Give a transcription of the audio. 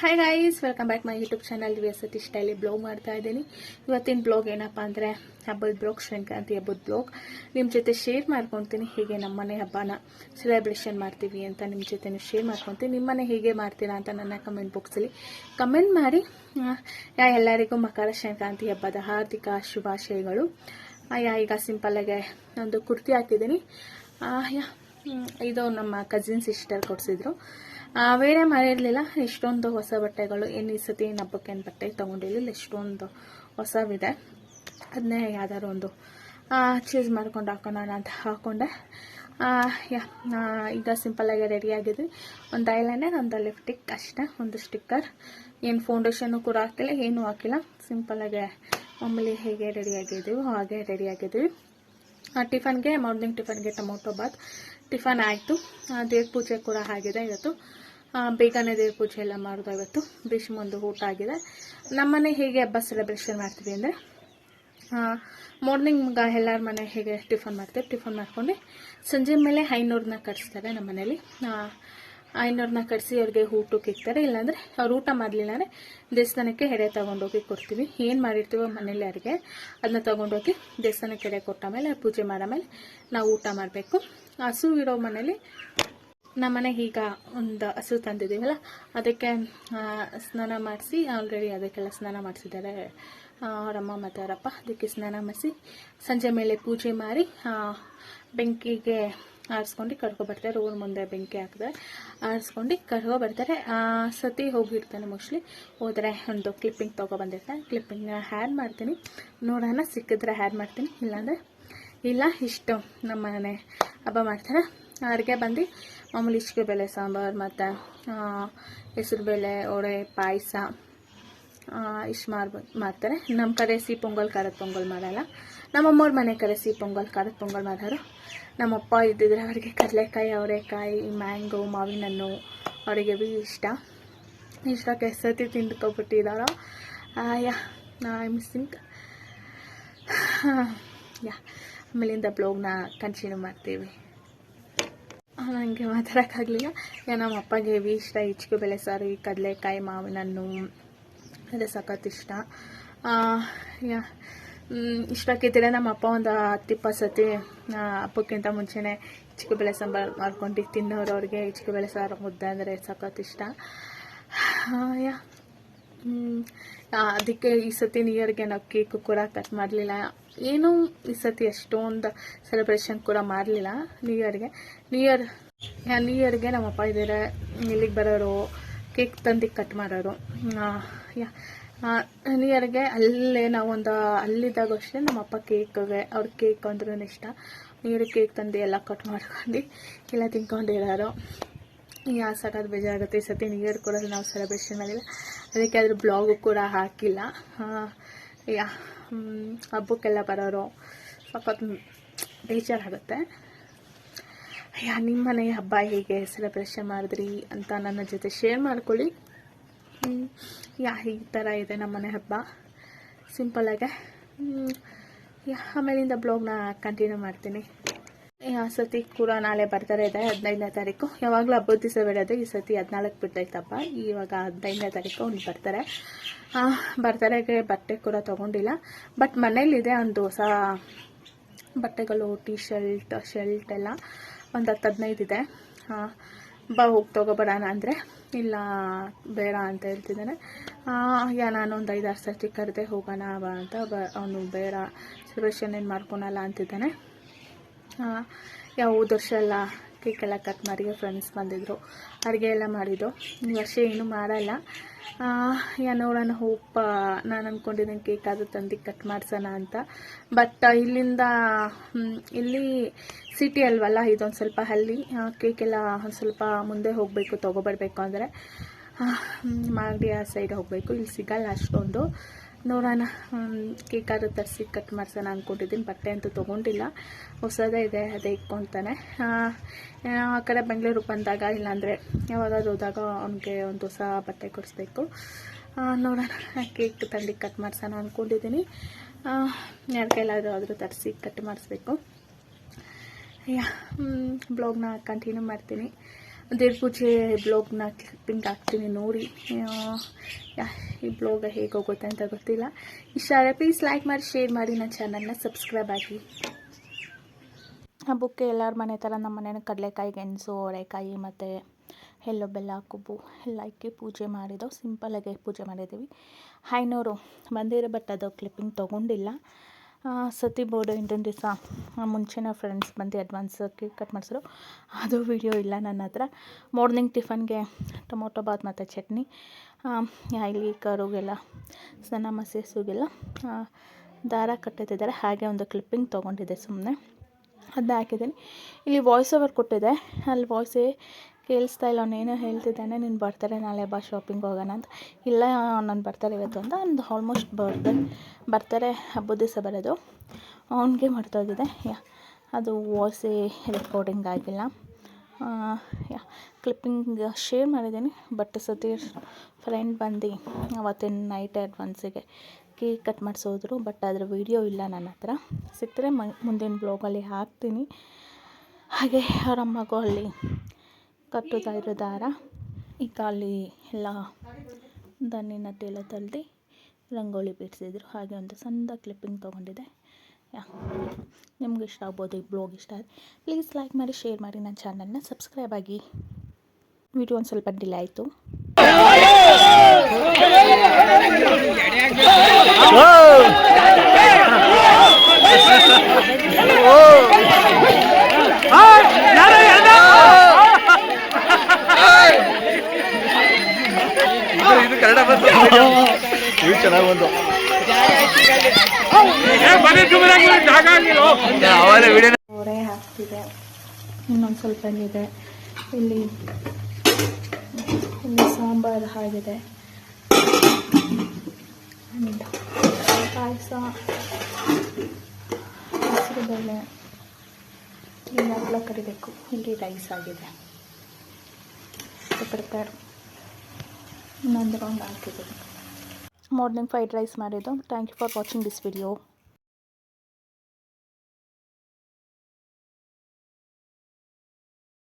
Hi guys welcome back my YouTube channel V S ಸ್ಟೈಲಿ blog ಮಾಡ್ತಾ ಇದ್ದೀನಿ. ಇವತ್ತಿನ blog ಏನಪ್ಪ ಅಂದರೆ ಹಬ್ಬದ ಬ್ಲಾಗ್ ಸಂಕ್ರಾಂತಿ ಹಬ್ಬದ ಬ್ಲಾಗ್ ನಿಮ್ಮ ಜೊತೆ ಶೇರ್ ಮಾಡ್ಕೊತೀನಿ. ಹೀಗೆ ನಮ್ಮನೆ ಹಬ್ಬನ ಸೆಲೆಬ್ರೇಷನ್ ಮಾಡ್ತೀವಿ ಅಂತ ನಿಮ್ಮ ಜೊತೆ ಶೇರ್ ಮಾಡ್ಕೊತೀನಿ. ನಿಮ್ಮನೆ ಹೇಗೆ ಮಾಡ್ತೀರಾ ಅಂತ ನನ್ನ ಕಮೆಂಟ್ ಬಾಕ್ಸಲ್ಲಿ ಕಮೆಂಟ್ ಮಾಡಿ. ಯಾ, ಎಲ್ಲರಿಗೂ ಮಕರ ಸಂಕ್ರಾಂತಿ ಹಬ್ಬದ ಹಾರ್ದಿಕ ಶುಭಾಶಯಗಳು. ಯಾ, ಈಗ ಸಿಂಪಲ್ಲಾಗೆ ಒಂದು ಕುರ್ತಿ ಹಾಕಿದ್ದೀನಿ. ಯಾ ಇದು ನಮ್ಮ ಕಸಿನ್ ಸಿಸ್ಟರ್ ಕೊಡಿಸಿದ್ರು. ಬೇರೆ ಮಾಡಿರಲಿಲ್ಲ ಎಷ್ಟೊಂದು ಹೊಸ ಬಟ್ಟೆಗಳು ಏನು ಈ ಸತಿ ಏನು ಹಬ್ಬಕ್ಕೆ ಏನು ಬಟ್ಟೆ ತೊಗೊಂಡಿರಲಿಲ್ಲ ಎಷ್ಟೊಂದು ಹೊಸವಿದೆ. ಅದನ್ನೇ ಯಾವ್ದಾದ್ರು ಒಂದು ಚೂಸ್ ಮಾಡ್ಕೊಂಡು ಹಾಕೋಣ ಅಂತ ಹಾಕೊಂಡೆ. ಈಗ ಸಿಂಪಲ್ಲಾಗಿ ರೆಡಿ ಆಗಿದ್ವಿ. ಒಂದು ಐಲೈನರ್ ಒಂದು ಲಿಫ್ಟಿಕ್ ಅಷ್ಟೇ, ಒಂದು ಸ್ಟಿಕ್ಕರ್ ಏನು ಫೌಂಡೇಶನ್ನು ಕೂಡ ಹಾಕಿಲ್ಲ, ಏನೂ ಹಾಕಿಲ್ಲ. ಸಿಂಪಲ್ಲಾಗೆ ಮಾಮೂಲಿ ಹೇಗೆ ರೆಡಿ ಆಗಿದ್ದೀವಿ ಹಾಗೆ ರೆಡಿ ಆಗಿದ್ದೀವಿ ಟಿಫನ್ಗೆ ಮಾರ್ನಿಂಗ್ ಟಿಫನ್ಗೆ ಟೊಮೊಟೊ ಬಾತ್. ಟಿಫನ್ ಆಯಿತು. ದೇವ್ರ ಪೂಜೆ ಕೂಡ ಆಗಿದೆ ಇವತ್ತು. ಬೇಗನೆ ದೇವ್ರ ಪೂಜೆ ಎಲ್ಲ ಮಾಡೋದು ಇವತ್ತು. ಭೀಷ್ಮೊಂದು ಊಟ ಆಗಿದೆ. ನಮ್ಮನೆ ಹೇಗೆ ಹಬ್ಬ ಸೆಲೆಬ್ರೇಷನ್ ಮಾಡ್ತೀವಿ ಅಂದರೆ ಮಾರ್ನಿಂಗ್ ಎಲ್ಲರ ಮನೆ ಹೇಗೆ ಟಿಫನ್ ಮಾಡ್ತೀವಿ, ಟಿಫನ್ ಮಾಡ್ಕೊಂಡು ಸಂಜೆ ಮೇಲೆ ಐನೂರನ್ನ ಕಟ್ಸ್ತಾರೆ ನಮ್ಮ ಮನೇಲಿ ಐನೂರನ್ನ ಕಟ್ಸಿ ಅವ್ರಿಗೆ ಊಟಕ್ಕೆ ಇಕ್ತಾರೆ ಇಲ್ಲಾಂದರೆ ಅವ್ರು ಊಟ ಮಾಡಲಿಲ್ಲ ಅಂದರೆ ದೇವಸ್ಥಾನಕ್ಕೆ ಎಡೆ ತೊಗೊಂಡೋಗಿ ಕೊಡ್ತೀವಿ. ಏನು ಮಾಡಿರ್ತೀವೋ ಮನೇಲಿ ಅವ್ರಿಗೆ ಅದನ್ನ ತೊಗೊಂಡೋಗಿ ದೇವಸ್ಥಾನಕ್ಕೆ ಎಡೆ ಕೊಟ್ಟ ಮೇಲೆ, ಪೂಜೆ ಮಾಡಮೇಲೆ ನಾವು ಊಟ ಮಾಡಬೇಕು. ಹಸು ಇರೋ ಮನೇಲಿ ನಮ್ಮನೆ ಈಗ ಒಂದು ಹಸು ತಂದಿದ್ದೀವಲ್ಲ, ಅದಕ್ಕೆ ಸ್ನಾನ ಮಾಡಿಸಿ ಆಲ್ರೆಡಿ ಅದಕ್ಕೆಲ್ಲ ಸ್ನಾನ ಮಾಡಿಸಿದ್ದಾರೆ ಅವರಮ್ಮ ಮತ್ತು ಅವರಪ್ಪ ಅದಕ್ಕೆ ಸ್ನಾನ ಮಾಡಿಸಿ, ಸಂಜೆ ಮೇಲೆ ಪೂಜೆ ಮಾಡಿ ಬೆಂಕಿಗೆ ಆರಿಸ್ಕೊಂಡು ಕಡ್ಕೊಬರ್ತಾರೆ ಊರ ಮುಂದೆ ಬೆಂಕಿ ಹಾಕಿದೆ ಆರಿಸ್ಕೊಂಡು ಕಡ್ಕೊ ಬರ್ತಾರೆ. ಆ, ಸತಿ ಹೋಗಿರ್ತಾನೆ ಮೋಸ್ಟ್ಲಿ. ಹೋದರೆ ಒಂದು ಕ್ಲಿಪ್ಪಿಂಗ್ ತೊಗೊಬಂದಿರ್ತಾನೆ ಕ್ಲಿಪ್ಪಿಂಗ್ ಹ್ಯಾಡ್ ಮಾಡ್ತೀನಿ. ನೋಡೋಣ ಸಿಕ್ಕಿದ್ರೆ ಹ್ಯಾಡ್ ಮಾಡ್ತೀನಿ. ಇಲ್ಲಾಂದರೆ ಇಲ್ಲ ಇಷ್ಟು ನಮ್ಮ ಮನೆ ಹಬ್ಬ ಮಾಡ್ತಾರೆ. ಅಡುಗೆ ಬಂದು ಮಾಮೂಲಿ ಇಷ್ಟು ಬೇಳೆ ಸಾಂಬಾರು ಮತ್ತು ಹೆಸರುಬೇಳೆ ಒಡೆ ಪಾಯಸ ಇಷ್ಟು ಮಾರ್ ಮಾಡ್ತಾರೆ. ನಮ್ಮ ಕಡೆ ಸಿಹಿ ಪೊಂಗಲ್, ಖಾರದ ಪೊಂಗಲ್ ಮಾಡಲ್ಲ. ನಮ್ಮಮ್ಮವ್ರ ಮನೆ ಕಡೆ ಸಿಹಿ ಪೊಂಗಲ್, ಖಾರದ ಪೊಂಗಲ್ ಮಾಡೋರು ನಮ್ಮಪ್ಪ ಇದ್ದಿದ್ರೆ ಅವರಿಗೆ ಕಡಲೆಕಾಯಿ, ಅವರೆಕಾಯಿ, ಮ್ಯಾಂಗೋ ಮಾವಿನ ಹಣ್ಣು ಅವರಿಗೆ ಬಿ ಇಷ್ಟ. ಇಷ್ಟಕ್ಕೆ ಕೆಸತಿ ತಿಂದ್ಕೊಬಿಟ್ಟಿದ್ದಾರೋ ಯಾ ಐ ಮಿಸ್ಸಿಂಗ್ ಯಾ, ಆಮೇಲಿಂದ ಬ್ಲೋಗ್ನ ಕಂಟಿನ್ಯೂ ಮಾಡ್ತೀವಿ. ನನಗೆ ಮಾತಾಡೋಕ್ಕಾಗಲಿಲ್ಲ. ಯಾ ನಮ್ಮ ಅಪ್ಪಗೆ ಇಷ್ಟ ಇಚ್ಕೆ ಬೆಳೆ ಸಾರು ಕಡಲೆಕಾಯಿ ಮಾವಿನ ಹಣ್ಣು ಅದೇ ಸಖತ್ ಇಷ್ಟ. ಇಷ್ಟಕ್ಕಿದ್ರೆ ನಮ್ಮ ಅಪ್ಪ ಒಂದು ಹತ್ತು ಇಪ್ಪತ್ತು ಸತಿ ಹಬ್ಬಕ್ಕಿಂತ ಮುಂಚೆನೇ ಬೆಳೆ ಸಾಂಬಾರು ಮಾಡ್ಕೊಂಡು ತಿನ್ನೋರು ಅವ್ರಿಗೆ ಬೆಳೆ ಸಾರು ಮುದ್ದೆ ಅಂದರೆ ಸಖತ್ ಇಷ್ಟ. ಯಾ. ಅದಕ್ಕೆ ಈ ಸತಿ ನಿಯರ್ಗೆ ನಾವು ಕೇಕು ಕೂಡ ಕಟ್ ಮಾಡಲಿಲ್ಲ. ಏನೂ ಈ ಸತಿ ಅಷ್ಟೊಂದು ಸೆಲೆಬ್ರೇಷನ್ ಕೂಡ ಮಾಡಲಿಲ್ಲ ನ್ಯೂ ಇಯರ್ಗೆ ನ್ಯೂ ಇಯರ್ ನ್ಯೂ ಇಯರ್ಗೆ ನಮ್ಮಪ್ಪ ಇದ್ದಾರೆ ಇಲ್ಲಿಗೆ ಬರೋರು ಕೇಕ್ ತಂದು ಕಟ್ ಮಾಡೋರು. ಹಿರಿಯರಿಗೆ ಅಲ್ಲೇ ನಾವೊಂದು ಅಲ್ಲಿದ್ದಾಗ ಅಷ್ಟೇ ನಮ್ಮಪ್ಪ ಕೇಕ್ಗೆ ಅವ್ರ ಕೇಕ್ ಅಂದ್ರೂ ಇಷ್ಟ. ನೀರು ಕೇಕ್ ತಂದು ಎಲ್ಲ ಕಟ್ ಮಾಡ್ಕೊಂಡು ಎಲ್ಲ ತಿನ್ಕೊಂಡಿರೋರು ಯಾ ಸಕತ್ ಬೇಜಾರಾಗುತ್ತೆ. ಈ ಸತಿ ನ್ಯೂ ಇಯರ್ ಕೂಡ ನಾವು ಸೆಲೆಬ್ರೇಷನ್ ಮಾಡಿಲ್ಲ. ಅದಕ್ಕೆ ಅದ್ರ ಬ್ಲಾಗು ಕೂಡ ಹಾಕಿಲ್ಲ. ಯಾ ಹಬ್ಬಕ್ಕೆಲ್ಲ ಬರೋರು. ಸಖತ್ ಬೇಜಾರಾಗುತ್ತೆ. ಯಾ ನಿಮ್ಮ ಮನೆ ಹಬ್ಬ ಹೇಗೆ ಸೆಲೆಬ್ರೇಷನ್ ಮಾಡಿದ್ರಿ ಅಂತ ನನ್ನ ಜೊತೆ ಶೇರ್ ಮಾಡ್ಕೊಳ್ಳಿ. ಯಾ, ಈ ಥರ ಇದೆ ನಮ್ಮ ಮನೆ ಹಬ್ಬ. ಯಾ, ಆಮೇಲಿಂದ ಬ್ಲಾಗ್ನ ಕಂಟಿನ್ಯೂ ಮಾಡ್ತೀನಿ. ಆ ಸತಿ ಕೂಡ ನಾಳೆ ಬರ್ತಾರೆ ಇದೆ, ಹದಿನೈದನೇ ತಾರೀಕು. ಯಾವಾಗಲೂ ಹಬ್ಬದ ದಿವಸ ಬಿಡೋದು ಈ ಸತಿ ಹದಿನಾಲ್ಕು ಬಿಟ್ಟೈತಪ್ಪ ಇವಾಗ ಹದಿನೈದನೇ ತಾರೀಕು ಅವ್ನು ಬರ್ತಾರೆ. ಬರ್ತಾರೆಗೆ ಬಟ್ಟೆ ಕೂಡ ತೊಗೊಂಡಿಲ್ಲ. ಬಟ್ ಮನೇಲಿದೆ ಒಂದು ಹೊಸ ಬಟ್ಟೆಗಳು ಟೀ ಶರ್ಟ್ ಶರ್ಟ್ ಎಲ್ಲ. ಒಂದು ಹತ್ತು ಹದಿನೈದು ಇದೆ. ಹಾಂ, ಬಾ ಹೋಗಿ ತೊಗೊಬರೋಣ ಅಂದರೆ. ಇಲ್ಲ, ಬೇಡ ಅಂತ ಹೇಳ್ತಿದ್ದಾನೆ. ಯಾ, ನಾನು ಒಂದು ಐದಾರು ಸರ್ತಿ ಕರೆದೆ ಹೋಗೋಣ, ಬಾ ಅಂತ. ಬ, ಅವನು ಬೇಡ. ಸೆಲೆಬ್ರೇಷನ್ ಏನು ಮಾಡ್ಕೊಳಲ್ಲ ಅಂತಿದ್ದಾನೆ. ಯಾವ ಹೋದ ವರ್ಷ ಎಲ್ಲ ಕೇಕೆಲ್ಲ ಕಟ್ ಮಾಡಿ ಫ್ರೆಂಡ್ಸ್ ಬಂದಿದ್ರು. ಅಡುಗೆ ಎಲ್ಲ ಮಾಡಿದ್ದು. ಈ ವರ್ಷ ಏನು ಮಾಡಲ್ಲ. ಯಾ, ನೋಡೋಣ ಹೋಪ್ ನಾನು ಅಂದ್ಕೊಂಡಿದ್ದೀನಿ ಕೇಕ್ ಅದು ತಂದು ಕಟ್ ಮಾಡ್ಸೋಣ ಅಂತ. ಬಟ್ ಇಲ್ಲಿಂದ ಇಲ್ಲಿ ಸಿಟಿ ಅಲ್ವಲ್ಲ, ಇದೊಂದು ಸ್ವಲ್ಪ ಹಳ್ಳಿ ಕೇಕ್ ಎಲ್ಲ ಒಂದು ಸ್ವಲ್ಪ ಮುಂದೆ ಹೋಗಬೇಕು, ತೊಗೊಬರ್ಬೇಕು ಅಂದರೆ ಮಾಗಡಿ ಆ ಸೈಡ್ ಹೋಗಬೇಕು. ಇಲ್ಲಿ ಸಿಗಲ್ಲ ಅಷ್ಟೊಂದು. ನೋಡೋಣ ಕೇಕ್ ಆದ್ರೂ ತರಿಸಿ ಕಟ್ ಮಾಡ್ಸೋಣ ಅಂದ್ಕೊಂಡಿದ್ದೀನಿ ಬಟ್ಟೆ ಅಂತೂ ತೊಗೊಂಡಿಲ್ಲ. ಹೊಸದೇ ಇದೆ, ಅದೇ ಇಟ್ಕೊತಾನೆ. ಆ ಕಡೆ ಬೆಂಗಳೂರಿಗೆ ಬಂದಾಗ, ಇಲ್ಲಾಂದರೆ ಯಾವಾಗಾದ್ರೂ ಹೋದಾಗ ಅವನಿಗೆ ಒಂದು ಹೊಸ ಬಟ್ಟೆ ಕೊಡಿಸ್ಬೇಕು. ನೋಡೋಣ, ಕೇಕ್ ತಂದು ಕಟ್ ಮಾಡ್ಸೋಣ ಅಂದ್ಕೊಂಡಿದ್ದೀನಿ ಯಾರ ಕೈಲಾದರೂ ಆದರೂ ತರಿಸಿ ಕಟ್ ಮಾಡಿಸ್ಬೇಕು. ಯಾ ಬ್ಲಾಗ್ನ ಕಂಟಿನ್ಯೂ ಮಾಡ್ತೀನಿ. ದೇವ್ರ ಪೂಜೆ ಬ್ಲಾಗ್ನ ಕ್ಲಿಪ್ಪಿಂಗ್ ಹಾಕ್ತೀನಿ ನೋಡಿ. ಯಾ- ಈ ಬ್ಲಾಗ್ ಹೇಗೆ ಹೋಗುತ್ತೆ ಅಂತ ಗೊತ್ತಿಲ್ಲ. ಇಷ್ಟ ಆದರೆ ಪ್ಲೀಸ್ ಲೈಕ್ ಮಾಡಿ ಶೇರ್ ಮಾಡಿ ನನ್ನ ಚಾನಲ್ನ ಸಬ್ಸ್ಕ್ರೈಬ್ ಆಗಿ. ಹಬ್ಬಕ್ಕೆ ಎಲ್ಲರ ಮನೆ ಥರ ನಮ್ಮ ಮನೇನ ಕಡಲೆಕಾಯಿ, ಗೆಣಸು, ಅವರೆಕಾಯಿ ಮತ್ತು ಎಳ್ಳು ಬೆಲ್ಲ ಕೊಬ್ಬು ಎಲ್ಲ ಇಕ್ಕಿ ಪೂಜೆ ಸಿಂಪಲ್ ಸಿಂಪಲಾಗಿ ಪೂಜೆ ಮಾಡಿದ್ದೀವಿ. ಹೈನೋರು ಬಂದಿರೋ ಬಟ್ ಅದು ಕ್ಲಿಪ್ಪಿಂಗ್ ತೊಗೊಂಡಿಲ್ಲ. ಸತಿ ಬೋರ್ಡ್ ಇಂಟೊಂದು ದಿವಸ ಮುಂಚೆನೇ ಫ್ರೆಂಡ್ಸ್ ಬಂದು ಅಡ್ವಾನ್ಸ್ ಕೇಕ್ ಕಟ್ ಮಾಡಿಸಿದ್ರು. ಅದು ವಿಡಿಯೋ ಇಲ್ಲ ನನ್ನ ಹತ್ರ. ಮಾರ್ನಿಂಗ್ ಟಿಫನ್ಗೆ ಟೊಮೊಟೊ, ಬಾತ್ ಮತ್ತು ಚಟ್ನಿ. ಇಲ್ಲಿ ಕರುಗೆಲ್ಲ ಸ್ನಾನ ಮಸೀಸುಗೆಲ್ಲ ದಾರ ಕಟ್ಟುತ್ತಿದ್ದಾರೆ ಹಾಗೆ ಒಂದು ಕ್ಲಿಪ್ಪಿಂಗ್ ತೊಗೊಂಡಿದ್ದೆ ಸುಮ್ಮನೆ ಅದನ್ನ ಹಾಕಿದ್ದೀನಿ. ಇಲ್ಲಿ ವಾಯ್ಸ್ ಓವರ್ ಕೊಟ್ಟಿದೆ. ಅಲ್ಲಿ ವಾಯ್ಸೇ ಕೇಳಿಸ್ತಾ ಇಲ್ಲ. ಅವನೇನೋ ಹೇಳ್ತಿದ್ದಾನೆ, ನೀನು ಬರ್ತಾರೆ ನಾಳೆ ಬಾ ಶಾಪಿಂಗ್ ಹೋಗೋಣ ಅಂತ. ಇಲ್ಲ, ನಾನು ಬರ್ತಾರೆ ಇವತ್ತು ಅಂತ. ಒಂದು ಆಲ್ಮೋಸ್ಟ್ ಬರ್ತಾರೆ ಬರ್ತಾರೆ ಹಬ್ಬದ ದಿವಸ ಬರೋದು. ಅವನಿಗೆ ಮರ್ತೋಗಿದೆ ಯಾ, ಅದು ಓಸಿ ರೆಕಾರ್ಡಿಂಗ್ ಆಗಿಲ್ಲ. ಯಾ ಕ್ಲಿಪ್ಪಿಂಗ್ ಶೇರ್ ಮಾಡಿದ್ದೀನಿ. ಬಟ್ ಸತಿ ಫ್ರೆಂಡ್ ಬಂದು ಅವತ್ತಿನ ನೈಟ್ ಅಡ್ವಾನ್ಸಿಗೆ ಕೇಕ್ ಕಟ್ ಮಾಡಿಸೋದ್ರು. ಬಟ್ ಅದರ ವೀಡಿಯೋ ಇಲ್ಲ ನನ್ನ ಹತ್ರ. ಸಿಕ್ಕರೆ ಮುಂದಿನ ಬ್ಲಾಗಲ್ಲಿ ಹಾಕ್ತೀನಿ. ಹಾಗೆ ಅವರ ಮಗು ಅಲ್ಲಿ ಕಟ್ಟುತ್ತಾ ಇರೋ ದಾರ ಈ ಕಾಲಿ ಎಲ್ಲ ದಣ್ಣಿನ ತೇಲ ತಳ್ದು ರಂಗೋಲಿ ಬಿಡಿಸಿದ್ರು ಹಾಗೆ ಒಂದು ಸಣ್ಣ ಕ್ಲಿಪ್ಪಿಂಗ್ ತೊಗೊಂಡಿದ್ದೆ ನಿಮ್ಗೆ ಇಷ್ಟ ಆಗ್ಬೋದು, ಈ ಬ್ಲಾಗ್ ಇಷ್ಟ ಆದರೆ. ಪ್ಲೀಸ್ ಲೈಕ್ ಮಾಡಿ ಶೇರ್ ಮಾಡಿ ನನ್ನ ಚಾನಲ್ನ ಸಬ್ಸ್ಕ್ರೈಬ್ ಆಗಿ. ವಿಡಿಯೋ ಒಂದು ಸ್ವಲ್ಪ ಡಿಲೇ ಆಯಿತು. ಇದು ಕನ್ನಡ ಬಂತು ಇವು ಚೆನ್ನಾಗಿ ಬಂತು ಅವರೇ ಹಾಕ್ತಿದೆ. ಇನ್ನೊಂದು ಸ್ವಲ್ಪ ಇದೆ ಇಲ್ಲಿ ಇಲ್ಲಿ ಸಾಂಬಾರು ಆಗಿದೆ. ಪಾಯಸ ಹಸಿರು ಬೇಳೆ ಇಲ್ಲಿ ಹಪ್ಪಳ ಕರಿಬೇಕು. ಇಲ್ಲಿ ರೈಸ್ ಆಗಿದೆ. ಪ್ರಿಪೇರ್ ಇನ್ನೊಂದು ರೌಂಡ್ ಹಾಕಿದ್ದೀನಿ ಮಾರ್ನಿಂಗ್ ಫ್ರೈಡ್ ರೈಸ್ ಮಾಡಿದ್ದು. Thank you for watching this video